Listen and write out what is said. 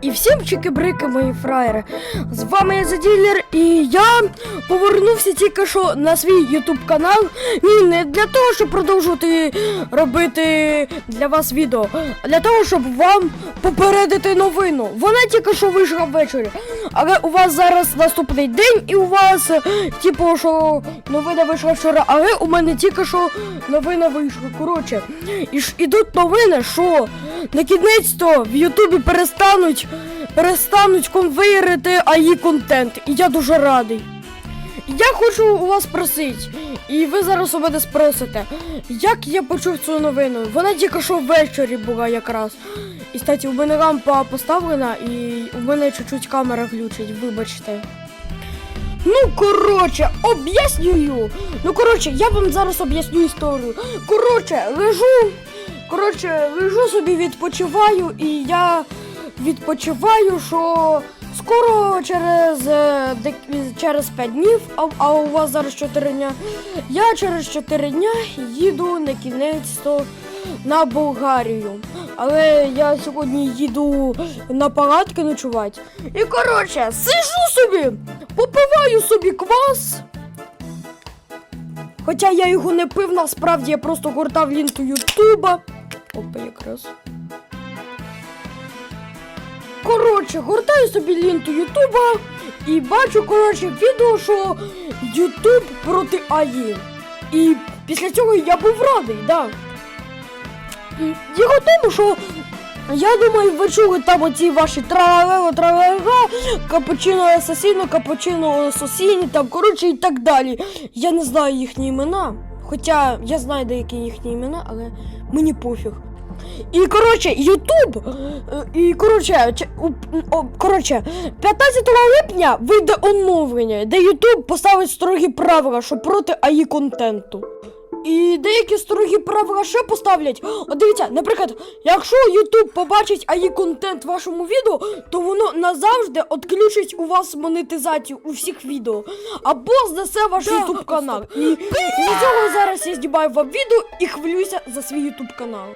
І всім чики-брики, мої фраєри. З вами я Заділер, і я повернувся тільки що на свій ютуб канал. Ні, не для того, щоб продовжувати робити для вас відео, а для того, щоб вам попередити новину. Вона тільки що вийшла ввечері. Але у вас зараз наступний день, і у вас, е, типу, що новина вийшла вчора, але у мене тільки що новина вийшла. Коротше, і ж ідуть новини, що на кінець-то в Ютубі перестануть перестануть конвейерити АІ контент. І я дуже радий. Я хочу у вас просити, і ви зараз у мене спросите, як я почув цю новину. Вона тільки що ввечері була якраз. І кстати, у мене лампа поставлена, і у мене чуть-чуть камера глючить, вибачте. Ну, коротше, об'яснюю. Ну, коротше, я вам зараз об'ясню історію. Коротше, лежу, коротше, лежу собі, відпочиваю, і я відпочиваю, що скоро через, е, через 5 днів, а, а у вас зараз 4 дня, я через 4 дня їду на кінець то на Болгарію. Але я сьогодні їду на палатки ночувати. І коротше, сижу собі, попиваю собі квас. Хоча я його не пив, насправді я просто гортав лінту Ютуба. Опа, якраз. Коротше, гортаю собі лінту Ютуба і бачу, коротше, відео, що Ютуб проти АІ. І після цього я був радий, да. Діло тому, що я думаю, ви чули там оці ваші тралево, тралева, капучино асасіно, капучино асасіні, там, коротше, і так далі. Я не знаю їхні імена. Хоча я знаю деякі їхні імена, але мені пофіг. І коротше, Ютуб. е, І коротше, коротше, 15 липня вийде оновлення, де Ютуб поставить строгі правила, що проти АІ контенту. І деякі строгі правила ще поставлять. От дивіться, наприклад, якщо Ютуб побачить АІ контент в вашому відео, то воно назавжди відключить у вас монетизацію у всіх відео. Або знесе ваш Ютуб канал. І, для цього зараз я здібаю вам відео і хвилююся за свій Ютуб канал.